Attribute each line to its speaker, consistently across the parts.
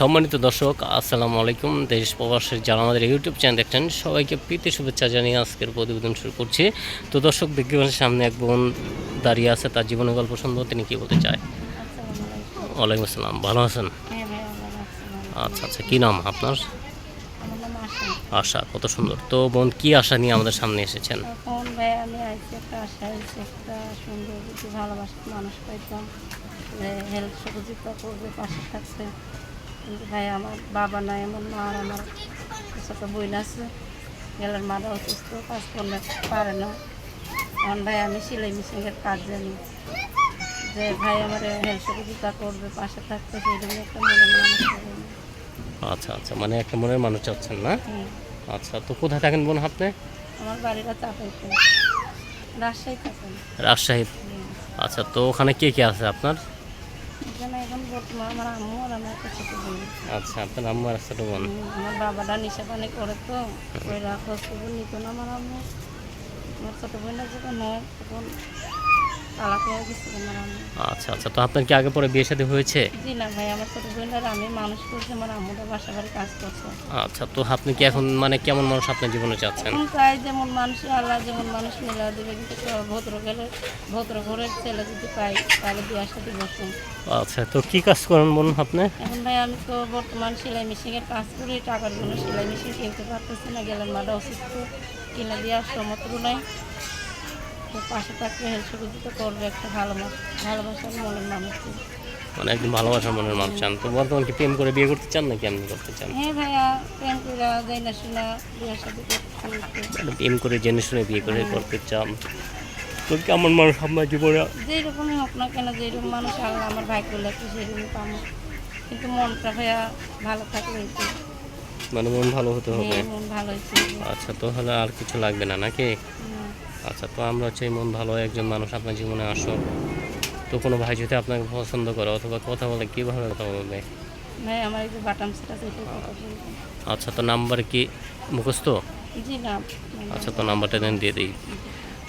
Speaker 1: সম্মানিত দর্শক, আসসালামু আলাইকুম। দেশ প্রবাসের যারা আমাদের ইউটিউব চ্যানেল দেখছেন, সবাইকে প্রীতি শুভেচ্ছা জানিয়ে আজকের প্রতিবেদন শুরু করছি। তো দর্শক, দেখতে সামনে এক বোন দাঁড়িয়ে আছে, তার জীবনের গল্প শুনব, তিনি কী বলতে চায়? ওয়ালাইকুম আসসালাম, ভালো আছেন। আচ্ছা আচ্ছা কী নাম আপনার?
Speaker 2: আশা।
Speaker 1: কত সুন্দর। তো বোন, কি আশা নিয়ে আমাদের সামনে এসেছেন?
Speaker 2: কিছু মানুষ পাইতাম। সহযোগিতা করবে, পাশে ভাই আমার বাবা নাই আমার মা আর আমার ছোটো বোন আছে। গেলার মারা অসুস্থ কাজ করলে পারে না। এখন ভাই আমি সেলাই মেশিনের কাজ জানি। যে ভাই আমার হেল্প সহযোগিতা করবে পাশে থাকতে সেই জন্য একটা মনে মানুষ
Speaker 1: আচ্ছা আচ্ছা মানে একটা মনের মানুষ চাচ্ছেন না? আচ্ছা তো কোথায় থাকেন বোন আপনি?
Speaker 2: আমার বাড়িটা চাপাইতে রাজশাহী থাকেন।
Speaker 1: রাজশাহী। আচ্ছা তো ওখানে কে কে আছে আপনার?
Speaker 2: আমার আম্মু আর আমার একটা ছোটো বোন।
Speaker 1: আচ্ছা আপনার আম্মার ছোটো বোন
Speaker 2: আমার বাবাটা নিশা পানি করে তো ওই রাখো খবর নিত না আমার আম্মু। আমার ছোটো বোনটা যখন হয়, তখন তালাক হয়ে গেছে
Speaker 1: আচ্ছা আচ্ছা তো আপনার কি আগে পরে বিয়ে শাদী হয়েছে?
Speaker 2: জি না ভাই আমার ছোটো বোনটার আমি মানুষ করছি আমার আম্মুটা বাসা বাড়ি কাজ করছে।
Speaker 1: আচ্ছা তো আপনি কি এখন মানে কেমন মানুষ আপনার জীবনে চাচ্ছেন
Speaker 2: চাই যেমন মানুষ আল্লাহ যেমন মানুষ মিলা দেবে কিন্তু ভদ্র গেলে ভদ্র ঘরের ছেলে যদি পাই তাহলে বিয়ার সাথে বসুন
Speaker 1: আচ্ছা তো কি কাজ করেন বলুন আপনি?
Speaker 2: এখন ভাই আমি তো বর্তমান সেলাই মেশিনের কাজ করি টাকার জন্য সেলাই মেশিন কিনতে পারতেছি না গেলেন মাটা অসুস্থ কিনে দেওয়ার সমর্থ নাই। তো পাশে থাকলে হেল্প সহযোগিতা করবে একটা ভালো ভালোবাসার মনের মানুষকে
Speaker 1: মানে একদম ভালোবাসার মনের মানুষ চান। তো বর্তমান কি প্রেম করে বিয়ে করতে চান নাকি আপনি করতে চান?
Speaker 2: হ্যাঁ ভাইয়া প্রেম করে যাই না শোনা বিয়ের সাথে করতে
Speaker 1: মানে প্রেম করে জেনে শুনে বিয়ে করে করতে চান। তো কেমন মানুষ আপনার জীবনে?
Speaker 2: যেরকমই হোক না কেন যেরকম মানুষ আল্লাহ আমার ভাই করলে একটু সেরকমই পাবো কিন্তু মনটা ভাইয়া ভালো থাকলে
Speaker 1: মানে মন ভালো হতে হবে।
Speaker 2: হ্যাঁ মন ভালো হয়েছে
Speaker 1: আচ্ছা তো হলে আর কিছু লাগবে না নাকি? আচ্ছা তো আমরা হচ্ছে মন ভালো একজন মানুষ আপনার জীবনে আসো তো কোনো ভাই যদি আপনাকে পছন্দ করে অথবা কথা বলে কীভাবে কথা বলবে?
Speaker 2: ভাই আমার যে বাটাম সেটা সেটাই
Speaker 1: আচ্ছা তো নাম্বার কি? মুখস্থ?
Speaker 2: জি না।
Speaker 1: আচ্ছা তো নাম্বারটা দেন দিয়ে দিই।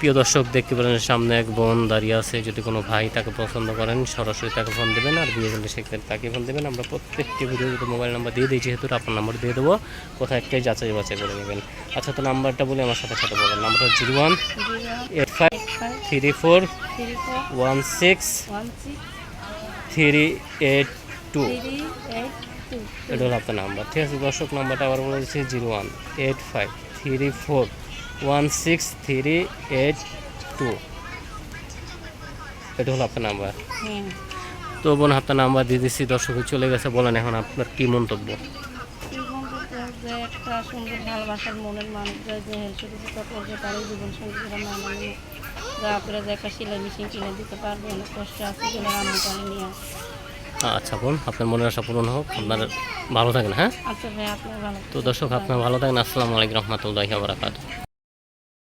Speaker 1: প্রিয় দর্শক দেখতে পারেন সামনে এক বোন দাঁড়িয়ে আছে। যদি কোনো ভাই তাকে পছন্দ করেন সরাসরি তাকে ফোন দেবেন আর বিয়ে করলে সেক্ষেত্রে তাকে ফোন দেবেন। আমরা প্রত্যেকটি ভিডিওতে মোবাইল নাম্বার দিয়ে দিই যেহেতু আপনার নাম্বার দিয়ে দেবো। কোথায় একটাই যাচাই বাছাই করে নেবেন। আচ্ছা তো নাম্বারটা বলে আমার সাথে সাথে বলেন। নাম্বারটা zero one eight five three four one six three eight two
Speaker 2: three eight two
Speaker 1: এটা হলো আপনার নাম্বার ঠিক আছে দর্শক নাম্বারটা আবার বলে দিচ্ছি zero one eight five three four one six three eight two এটা হলো আপনার নাম্বার
Speaker 2: হ্যাঁ।
Speaker 1: তো বোন আপনার নাম্বার দিয়ে দিচ্ছি দর্শক চলে গেছে। বলেন এখন আপনার কি মন্তব্য?
Speaker 2: এই যে একটা সুন্দর ভালোবাসার মনের মানুষ যে সহযোগিতা করবে তারই জীবন সঙ্গীরা মানানো যা করে যে একটা সেলাই মেশিন কিনে দিতে পারবে অনেক কষ্ট আছে কিনে রান্না পানি নিয়ে
Speaker 1: আচ্ছা বোন আপনার মনের আশা পূরণ হোক। আপনার ভালো থাকেন হ্যাঁ?
Speaker 2: আচ্ছা ভাই আপনার ভালো
Speaker 1: তো দর্শক আপনার ভালো থাকেন। আসসালামু আলাইকুম রহমতুল্লাহি বারাকাতুহ।